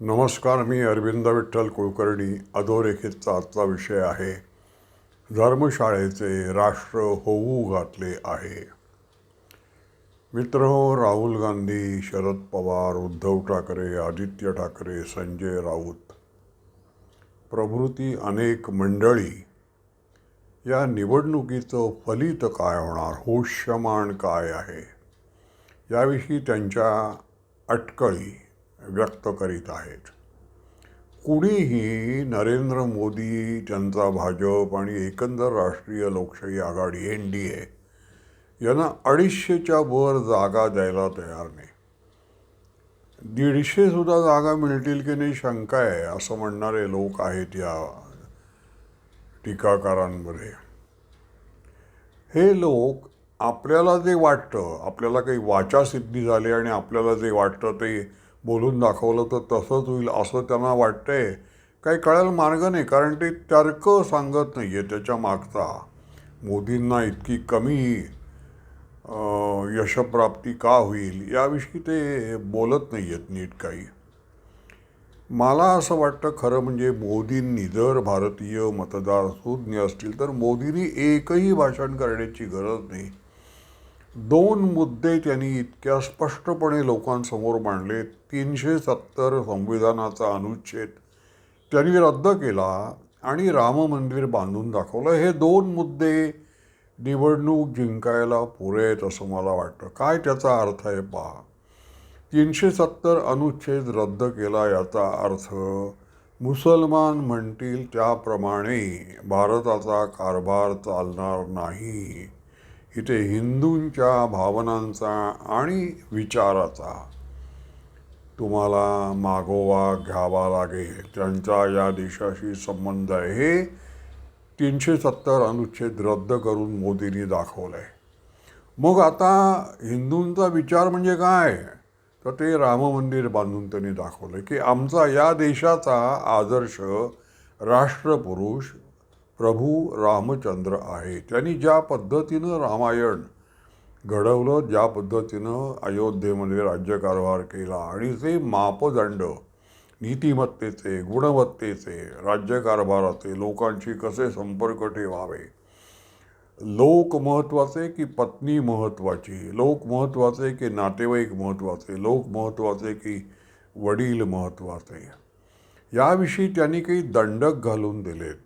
नमस्कार मी अरविंद विठ्ठल कुलकर्णी अधोरेखितचा आजचा विषय आहे. धर्मशाळेचे राष्ट्र होऊ घातले आहे. मित्र राहुल गांधी शरद पवार उद्धव ठाकरे आदित्य ठाकरे संजय राऊत प्रभृती अनेक मंडळी या निवडणुकीचं फलित काय होणार होष्यमान काय आहे? याविषयी त्यांच्या अटकळी व्यक्त करीत आहेत. कुणीही नरेंद्र मोदी त्यांचा भाजप आणि एकंदर राष्ट्रीय लोकशाही आघाडी एन डी ए यांना अडीचशेच्या वर जागा द्यायला तयार नाही. दीडशे सुद्धा जागा मिळतील की नाही शंका आहे असं म्हणणारे लोक आहेत या टीकाकारांमध्ये. हे लोक आपल्याला जे वाटतं आपल्याला काही वाचासिद्धी झाली आणि आपल्याला जे वाटतं ते बोलून दाखवलं तर तसंच होईल असं त्यांना वाटतंय. काही कळायला मार्ग नाही कारण ते तर्क सांगत नाही आहे त्याच्या मागचा. मोदींना इतकी कमी यशप्राप्ती का होईल याविषयी ते बोलत नाही आहेत नीट काही. मला असं वाटतं खरं म्हणजे मोदींनी जर भारतीय मतदार सुज्ञ असतील तर मोदींनी एकही भाषण करण्याची गरज नाही. दोन मुद्दे त्यांनी इतक्या स्पष्टपणे लोकांसमोर मांडले. तीनशे सत्तर संविधानाचा अनुच्छेद त्यांनी रद्द केला आणि राम मंदिर बांधून दाखवलं. हे दोन मुद्दे निवडणूक जिंकायला पुरे आहेत असं मला वाटतं. काय त्याचा अर्थ आहे पहा. तीनशे सत्तर अनुच्छेद रद्द केला याचा अर्थ मुसलमान म्हणतील त्याप्रमाणे भारताचा कारभार चालणार नाही. इथे हिंदूंच्या भावनांचा आणि विचाराचा तुम्हाला मागोवा घ्यावा लागेल. त्यांचा या देशाशी संबंध आहे. हे तीनशे सत्तर अनुच्छेद रद्द करून मोदींनी दाखवलं आहे मग आता हिंदूंचा विचार म्हणजे काय? तर ते राम मंदिर बांधून त्यांनी दाखवलं की आमचा या देशाचा आदर्श राष्ट्रपुरुष प्रभू रामचंद्र आहे. त्यांनी ज्या पद्धतीनं रामायण घडवलं ज्या पद्धतीनं अयोध्येमध्ये राज्यकारभार केला आणि ते मापदंड नीतिमत्तेचे गुणवत्तेचे राज्यकारभाराचे लोकांशी कसे संपर्क ठेवावे? लोक महत्त्वाचे की पत्नी महत्त्वाची लोक महत्त्वाचे की नातेवाईक महत्त्वाचे लोक महत्त्वाचे की वडील महत्त्वाचे याविषयी त्यांनी काही दंडक घालून दिलेत.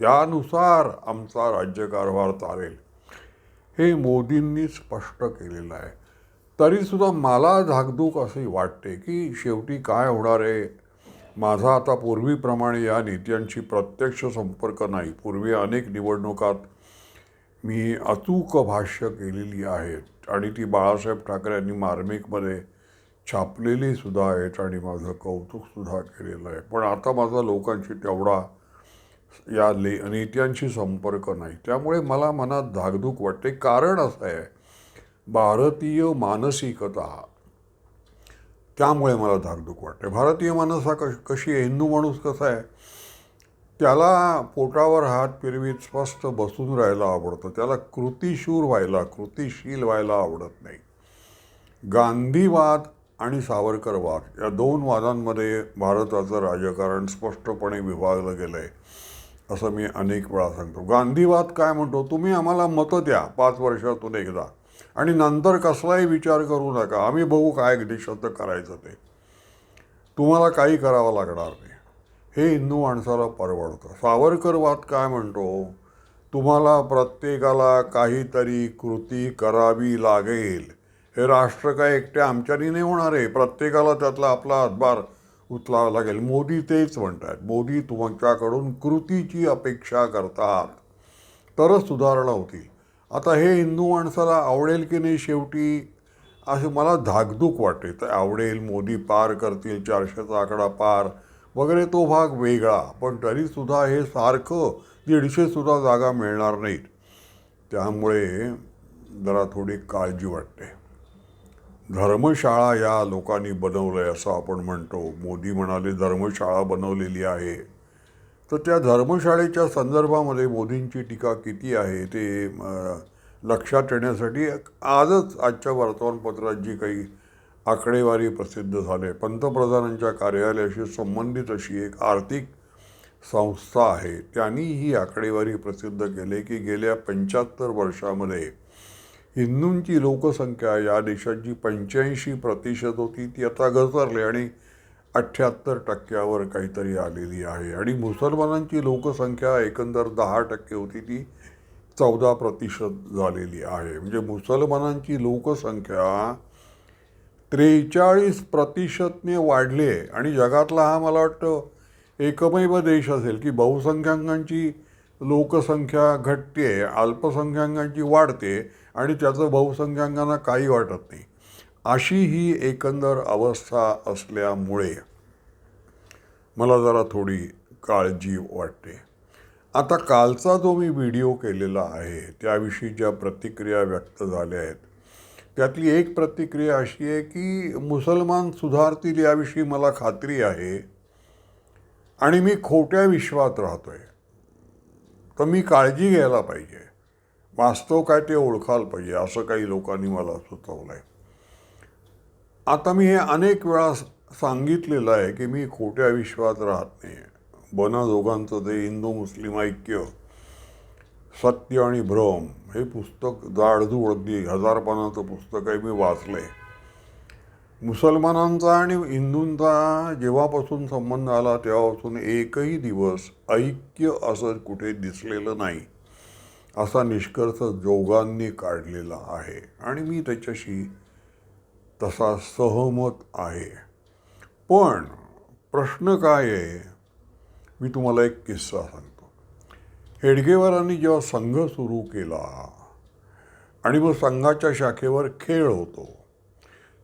त्यानुसार आमचा राज्यकारभार चालेल. हे मोदींनी स्पष्ट केलेलं आहे. तरीसुद्धा मला धाकधूक अशी वाटते की शेवटी काय होणार आहे? माझा आता पूर्वीप्रमाणे या नेत्यांशी प्रत्यक्ष संपर्क नाही. पूर्वी अनेक निवडणुकात मी अचूक भाष्य केलेली आहेत आणि ती बाळासाहेब ठाकरे यांनी मार्मिकमध्ये छापलेली सुद्धा आहेत आणि माझं कौतुकसुद्धा केलेलं आहे. पण आता माझा लोकांशी तेवढा या ले नेत्यांशी संपर्क नाही. त्यामुळे मला मनात धाकधूक वाटते. कारण असं आहे भारतीय मानसिकता त्यामुळे मला धाकधूक वाटते. भारतीय माणूस हा कश कशी आहे? हिंदू माणूस कसा आहे? त्याला पोटावर हात फिरवीत स्पष्ट बसून राहायला आवडतं. त्याला कृतिशूर व्हायला कृतिशील व्हायला आवडत नाही. गांधीवाद आणि सावरकरवाद या दोन वादांमध्ये भारताचं राजकारण स्पष्टपणे विभागलं गेलं आहे असं मी अनेक वेळा सांगतो. गांधीवाद काय म्हणतो? तुम्ही आम्हाला मतं द्या पाच वर्षातून एकदा. आणि नंतर कसलाही विचार करू नका. आम्ही बघू काय देशात करायचं ते. तुम्हाला काही करावं लागणार नाही. हे हिंदू माणसाला परवडतं. सावरकरवाद काय म्हणतो? तुम्हाला प्रत्येकाला काहीतरी कृती करावी लागेल. हे राष्ट्र काय एकट्या आमच्यानी नाही होणार आहे प्रत्येकाला त्यातला आपला हातभार उचलावं लागेल. मोदी तेच म्हणतात. मोदी तुमच्याकडून कृतीची अपेक्षा करतात. तरच सुधारणा होतील. आता हे हिंदू माणसाला आवडेल की नाही शेवटी? असं मला धाकधूक वाटते. तर आवडेल मोदी पार करतील चारशेचा आकडा पार वगैरे तो भाग वेगळा. पण तरीसुद्धा हे सारखं दीडशेसुद्धा जागा मिळणार नाहीत. त्यामुळे जरा थोडी काळजी वाटते. धर्मशाळा या लोकांनी बनवलं आहे असं आपण म्हणतो. मोदी म्हणाले धर्मशाळा बनवलेली आहे. तर त्या धर्मशाळेच्या संदर्भामध्ये मोदींची टीका किती आहे ते लक्षात येण्यासाठी आजच आजच्या वर्तमानपत्रात जी काही आकडेवारी प्रसिद्ध झाले पंतप्रधानांच्या कार्यालयाशी संबंधित अशी एक आर्थिक संस्था आहे. त्यांनी ही आकडेवारी प्रसिद्ध केली की गेल्या पंच्याहत्तर वर्षामध्ये हिंदूंची लोकसंख्या या देशात जी पंच्याऐंशी प्रतिशत होती ती आता घसरली आणि अठ्ठ्याहत्तर टक्क्यावर काहीतरी आलेली आहे. आणि मुसलमानांची लोकसंख्या एकंदर दहा टक्के होती ती चौदा प्रतिशत झालेली आहे. म्हणजे मुसलमानांची लोकसंख्या त्रेचाळीस प्रतिशतने वाढली आहे. आणि जगातला हा मला वाटतं एकमेव देश असेल की बहुसंख्याकांची लोकसंख्या घटते अल्पसंख्याकांची वाढते आणि त्याचं बहुसंख्याकांना काही वाटत नाही. अशी ही एकंदर अवस्था असल्यामुळे मला जरा थोडी काळजी वाटते. आता कालचा जो मी व्हिडिओ केलेला आहे त्याविषयी ज्या प्रतिक्रिया व्यक्त झाल्या आहेत त्यातली एक प्रतिक्रिया अशी आहे की मुसलमान सुधारतील याविषयी मला खात्री आहे आणि मी खोट्या विश्वात राहतोय. तर मी काळजी घ्यायला पाहिजे. वास्तव काय ते ओळखायला पाहिजे असं काही लोकांनी मला सुचवलं आहे आता मी हे अनेक वेळा सांगितलेलं आहे की मी खोट्या विश्वात राहत नाही. बना दोघांचं ते हिंदू मुस्लिम ऐक्य सत्य आणि भ्रम हे पुस्तक जाडजूड अगदी हजार पानाचं पुस्तक आहे मी वाचलं आहे मुसलमानांचा आणि हिंदूंचा जेव्हापासून संबंध आला तेव्हापासून एकही दिवस ऐक्य असं कुठे दिसलेलं नाही असा निष्कर्ष जोगांनी काढलेला आहे. आणि मी त्याच्याशी तसा सहमत आहे. पण प्रश्न काय आहे? मी तुम्हाला एक किस्सा सांगतो. हेडगेवारांनी जेव्हा संघ सुरू केला आणि मग संघाच्या शाखेवर खेळ होतो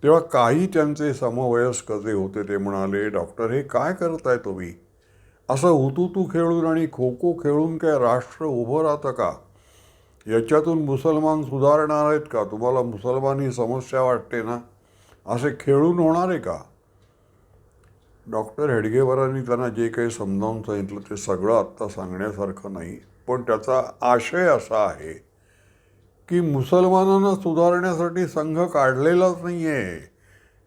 तेव्हा काही त्यांचे समवयस्क जे होते ते म्हणाले डॉक्टर हे काय करताय तुम्ही? असं हुतुतू खेळून आणि खो खो खेळून काय राष्ट्र उभं राहतं का? याच्यातून मुसलमान सुधारणार आहेत का? तुम्हाला मुसलमान ही समस्या वाटते ना? असे खेळून होणार आहे का? डॉक्टर हेडगेवरांनी त्यांना जे काही समजावून सांगितलं ते सगळं आत्ता सांगण्यासारखं नाही पण त्याचा आशय असा आहे की मुसलमानांना सुधारण्यासाठी संघ काढलेलाच नाही आहे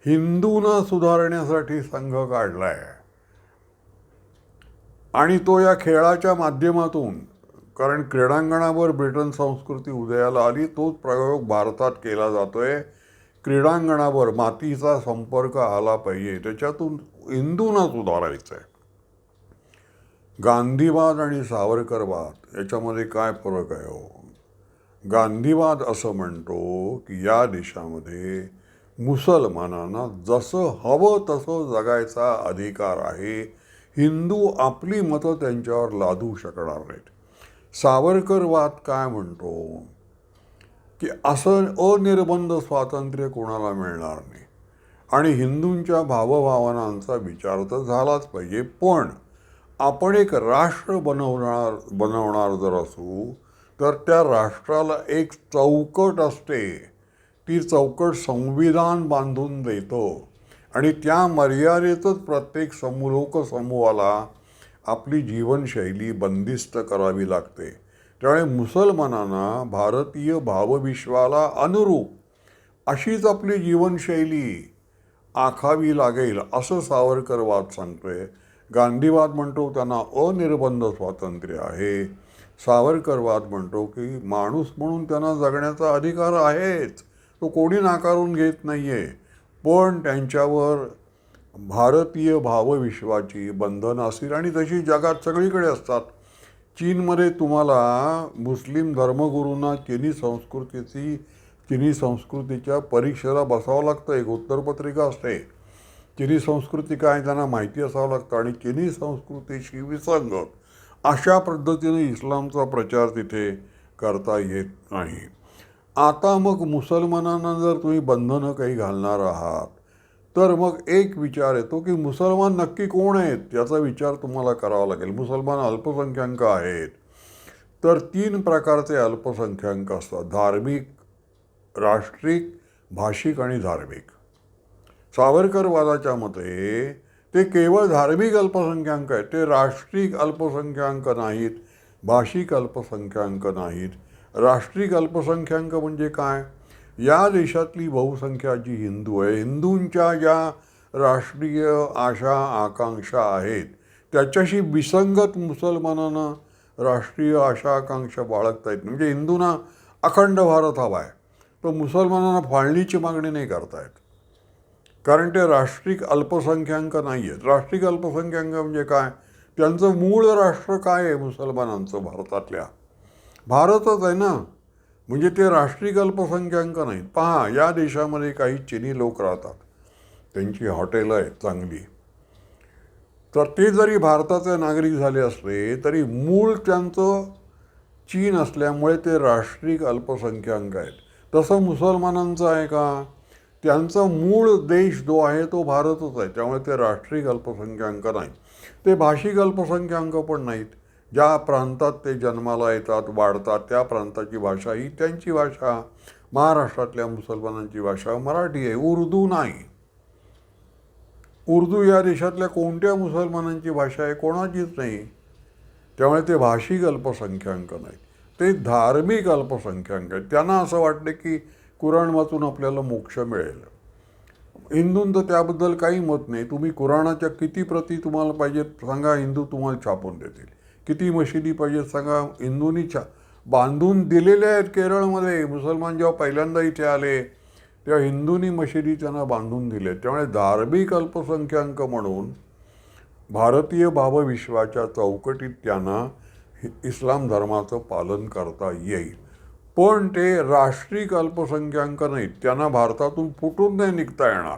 हिंदूंना सुधारण्यासाठी संघ काढला आहे आणि तो या खेळाच्या माध्यमातून कारण क्रीडांगणावर ब्रिटन संस्कृती उदयाला आली तोच प्रयोग भारतात केला जातोय. क्रीडांगणावर मातीचा संपर्क आला पाहिजे. त्याच्यातून हिंदूंना सुधारायचं आहे गांधीवाद आणि सावरकरवाद याच्यामध्ये काय फरक आहे हो? गांधीवाद असं म्हणतो की या देशामध्ये मुसलमानांना जसं हवं तसं जगायचा अधिकार आहे. हिंदू आपली मतं त्यांच्यावर लादू शकणार नाहीत. सावरकरवाद काय म्हणतो? की असं अनिर्बंध स्वातंत्र्य कोणाला मिळणार नाही. आणि हिंदूंच्या भावभावनांचा विचार तर झालाच पाहिजे. पण आपण एक राष्ट्र बनवणार बनवणार जर असू तर त्या राष्ट्राला एक चौकट असते. ती चौकट संविधान बांधून देतो. आणि त्या मर्यादेतच प्रत्येक समूह लोकसमूहाला आपली जीवनशैली बंदिस्त करावी लागते. त्यामुळे मुसलमानांना भारतीय भावविश्वाला अनुरूप अशीच आपली जीवनशैली आखावी लागेल असं सावरकरवाद सांगतोय. गांधीवाद म्हणतो त्यांना अनिर्बंध स्वातंत्र्य आहे. सावरकरवाद म्हणतो की माणूस म्हणून त्यांना जगण्याचा अधिकार आहेच. तो कोणी नाकारून घेत नाही आहे पण त्यांच्यावर भारतीय भावविश्वाची बंधनं असतील आणि तशी जगात सगळीकडे असतात. चीनमध्ये तुम्हाला मुस्लिम धर्मगुरूंना चिनी संस्कृतीची चिनी संस्कृतीच्या परीक्षेला बसावं लागतं. एक उत्तरपत्रिका असते. चिनी संस्कृती काय त्यांना माहिती असावं लागतं. आणि चिनी संस्कृतीशी विसंगत अशा पद्धतीने इस्लामचा प्रचार तिथे करता येत नाही. आता मग मुसलमानांना जर तुम्ही बंधनं काही घालणार आहात तर मग एक विचार येतो की मुसलमान नक्की कोण आहेत याचा विचार तुम्हाला करावा लागेल. मुसलमान अल्पसंख्याक आहेत तर तीन प्रकारचे अल्पसंख्याक असतात. धार्मिक राष्ट्रिक भाषिक आणि धार्मिक. सावरकरवादाच्या मते ते केवळ धार्मिक अल्पसंख्याक आहेत ते राष्ट्रीय अल्पसंख्याक नाहीत भाषिक अल्पसंख्याक नाहीत. राष्ट्रीय अल्पसंख्याक म्हणजे काय? या देशातली बहुसंख्या जी हिंदू आहे हिंदूंच्या ज्या राष्ट्रीय आशा आकांक्षा आहेत त्याच्याशी विसंगत मुसलमानांना राष्ट्रीय आशा आकांक्षा बाळगता येत म्हणजे हिंदूंना अखंड भारत हवा आहे. तर मुसलमानांना फाळणीची मागणी नाही करतायत कारण ते राष्ट्रीय अल्पसंख्याक नाही आहेत राष्ट्रीय अल्पसंख्याक म्हणजे काय? त्यांचं मूळ राष्ट्र काय आहे मुसलमानांचं? भारतातल्या. भारतच आहे ना? म्हणजे ते राष्ट्रीय अल्पसंख्याक नाहीत. पहा या देशामध्ये काही चिनी लोक राहतात. त्यांची हॉटेलं आहेत चांगली. तर ते जरी भारताचे नागरिक झाले असले तरी मूळ त्यांचं चीन असल्यामुळे ते राष्ट्रीय अल्पसंख्याक आहेत. तसं मुसलमानांचं आहे का? त्यांचा मूळ देश जो आहे तो भारतच आहे. त्यामुळे ते राष्ट्रीय अल्पसंख्याक नाही. ते भाषिक अल्पसंख्याक पण नाहीत. ज्या प्रांतात ते जन्माला येतात वाढतात त्या प्रांताची भाषा ही त्यांची भाषा. महाराष्ट्रातल्या मुसलमानांची भाषा मराठी आहे उर्दू नाही. उर्दू या देशातल्या कोणत्या मुसलमानांची भाषा आहे कोणाचीच नाही. त्यामुळे ते भाषिक अल्पसंख्याक नाहीत. ते धार्मिक अल्पसंख्याक आहेत. त्यांना असं वाटतं की कुराण वाचून आपल्याला मोक्ष मिळेल. हिंदूंचं त्याबद्दल काही मत नाही. तुम्ही कुराणाच्या किती प्रती तुम्हाला पाहिजेत सांगा हिंदू तुम्हाला छापून देतील. किती मशिदी पाहिजेत सांगा हिंदूंनी छा बांधून दिलेल्या आहेत केरळमध्ये. मुसलमान जेव्हा पहिल्यांदा इथे आले तेव्हा हिंदूंनी मशिदी त्यांना बांधून दिले त्यामुळे धार्मिक अल्पसंख्याक म्हणून भारतीय भावविश्वाच्या चौकटीत त्यांना इस्लाम धर्माचं पालन करता येईल. पण ते राष्ट्रीय अल्पसंख्याक नाहीत त्यांना भारतातून फुटून नाही निघता येणार.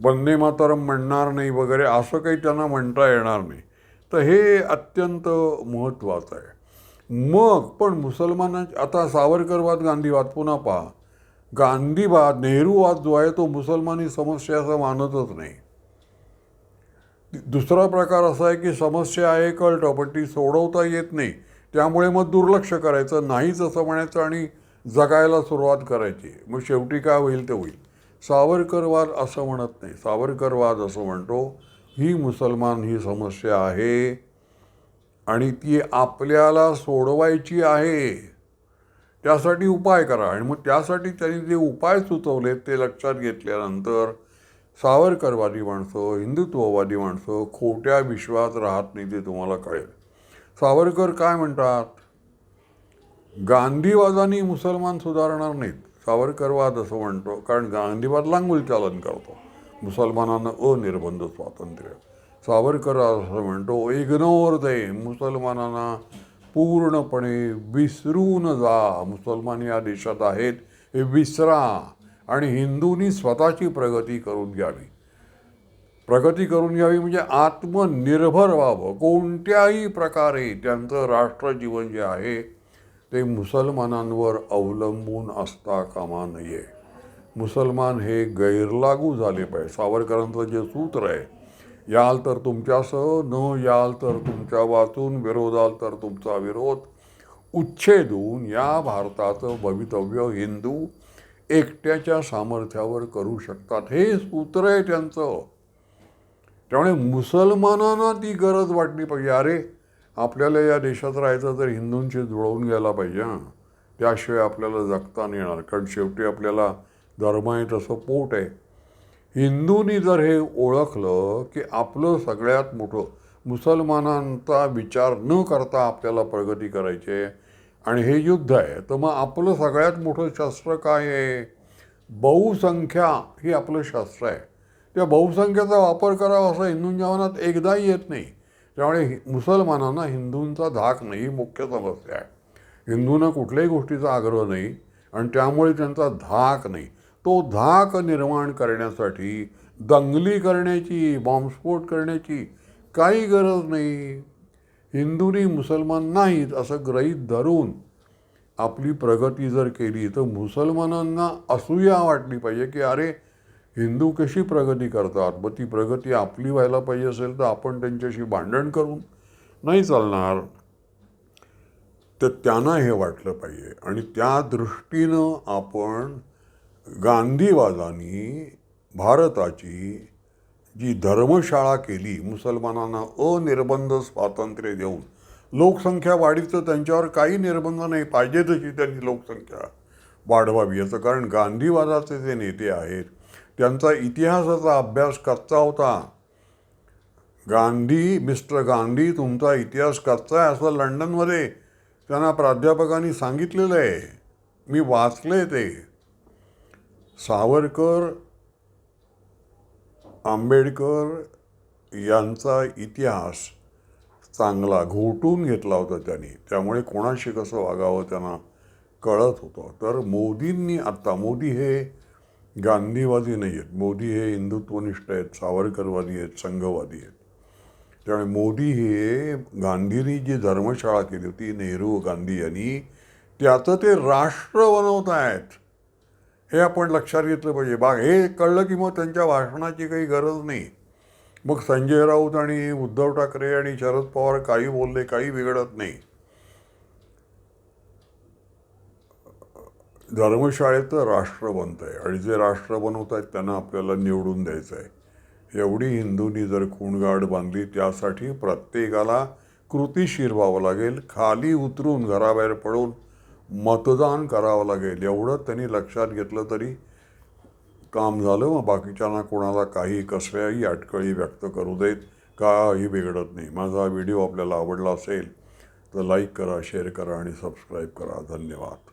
वंदे मातरम म्हणणार नाही वगैरे असं काही त्यांना म्हणता येणार नाही. तर हे अत्यंत महत्त्वाचं आहे. मग पण मुसलमाना आता सावरकरवाद गांधीवाद पुन्हा पहा. गांधीवाद नेहरूवाद जो आहे तो मुसलमानी समस्या असं मानतच नाही. दुसरा प्रकार असा आहे की समस्या आहे कळतं पण ती सोडवता येत नाही. त्यामुळे मग दुर्लक्ष करायचं नाहीच असं म्हणायचं आणि जगायला सुरुवात करायची. मग शेवटी काय होईल ते होईल. सावरकरवाद असं म्हणत नाही. सावरकरवाद असं म्हणतो ही मुसलमान ही समस्या आहे आणि ती आपल्याला सोडवायची आहे. त्यासाठी उपाय करा. आणि मग त्यासाठी त्यांनी जे उपाय सुचवलेत ते लक्षात घेतल्यानंतर सावरकरवादी माणसं हिंदुत्ववादी माणसं खोट्या विश्वात राहत नाही ते तुम्हाला कळेल. सावरकर काय म्हणतात? गांधीवादाने मुसलमान सुधारणार नाहीत. सावरकरवाद असं म्हणतो. कारण गांधीवाद लांगुल चालन करतो. मुसलमानांना अनिर्बंध स्वातंत्र्य. सावरकर असं म्हणतो इग्नोर दे मुसलमानांना पूर्णपणे विसरून जा. मुसलमान या देशात आहेत हे विसरा आणि हिंदूंनी स्वतःची प्रगती करून घ्यावी. प्रगती करून घ्यावी म्हणजे आत्मनिर्भर व्हावं. कोणत्याही प्रकारे त्यांचं राष्ट्रजीवन जे आहे ते मुसलमानांवर अवलंबून असता कामा नये. मुसलमान हे गैरलागू झाले पाहिजे. सावरकरांचं जे सूत्र आहे याल तर तुमच्यासह न याल तर तुमच्या वाचून विरोधाल तर तुमचा विरोध. उच्छेदून या भारताचं भवितव्य हिंदू एकट्याच्या सामर्थ्यावर करू शकतात. हे सूत्र आहे त्यांचं. त्यामुळे मुसलमानांना ती गरज वाटली पाहिजे. अरे आपल्याला या देशात राहायचं तर हिंदूंशी जुळवून घ्यायला पाहिजे हां. त्याशिवाय आपल्याला जगता नाही येणार. कारण शेवटी आपल्याला धर्म आहे तसं पोट आहे. हिंदूंनी जर हे ओळखलं की आपलं सगळ्यात मोठं मुसलमानांचा विचार न करता आपल्याला प्रगती करायची आहे आणि हे युद्ध आहे तर मग आपलं सगळ्यात मोठं शास्त्र काय आहे? बहुसंख्या ही आपलं शास्त्र आहे. त्या बहुसंख्येचा वापर करावा असं हिंदूंच्या मनात एकदाही येत नाही. त्यामुळे मुसलमानांना हिंदूंचा धाक नाही ही मुख्य समस्या आहे. हिंदूंना कुठल्याही गोष्टीचा आग्रह नाही आणि त्यामुळे त्यांचा धाक नाही. तो धाक निर्माण करण्यासाठी दंगली करण्याची बॉम्बस्फोट करण्याची काही गरज नाही. हिंदूंनी मुसलमान नाहीत असं ग्रहीत धरून आपली प्रगती जर केली तर मुसलमानांना असूया वाटली पाहिजे की अरे हिंदू कशी प्रगती करतात? मग ती प्रगती आपली व्हायला पाहिजे असेल तर आपण त्यांच्याशी भांडण करून नाही चालणार. तर त्यांना हे वाटलं पाहिजे. आणि त्या दृष्टीनं आपण गांधीवादानी भारताची जी धर्मशाळा केली मुसलमानांना अनिर्बंध स्वातंत्र्य देऊन लोकसंख्या वाढीचं त्यांच्यावर काही निर्बंध नाही पाहिजे तशी त्यांनी लोकसंख्या वाढवावी. याचं कारण गांधीवादाचे जे नेते आहेत त्यांचा इतिहासाचा अभ्यास कच्चा होता. गांधी मिस्टर गांधी तुमचा इतिहास कच्चा आहे असं लंडनमध्ये त्यांना प्राध्यापकांनी सांगितलेलं आहे. मी वाचले ते. सावरकर आंबेडकर यांचा इतिहास चांगला घोटून घेतला होता त्यांनी. त्यामुळे कोणाशी कसं वागावं त्यांना कळत होतं. तर मोदींनी आत्ता मोदी हे गांधीवादी नाही आहेत मोदी हे हिंदुत्वनिष्ठ आहेत सावरकरवादी आहेत संघवादी आहेत. त्यामुळे मोदी हे गांधींनी जी धर्मशाळा केली होती नेहरू गांधी यांनी त्याचं ते राष्ट्र बनवत आहेत हे आपण लक्षात घेतलं पाहिजे. बा हे कळलं की मग त्यांच्या भाषणाची काही गरज नाही. मग संजय राऊत आणि उद्धव ठाकरे आणि शरद पवार काही बोलले काही बिघडत नाही. धर्मशाळेचं राष्ट्र बनतं आहे. आणि जे राष्ट्र बनवत आहेत त्यांना आपल्याला निवडून द्यायचं आहे. एवढी हिंदूंनी जर खूणगाड बांधली त्यासाठी प्रत्येकाला कृतीशीर व्हावं लागेल. खाली उतरून घराबाहेर पडून मतदान करावं लागेल. एवढं त्यांनी लक्षात घेतलं तरी काम झालं. मग बाकीच्यांना कोणाला काही कसल्याही अटकळी व्यक्त करू देत काही बिघडत नाही. माझा हा व्हिडिओ आपल्याला आवडला असेल तर लाईक करा शेअर करा आणि सबस्क्राईब करा. धन्यवाद.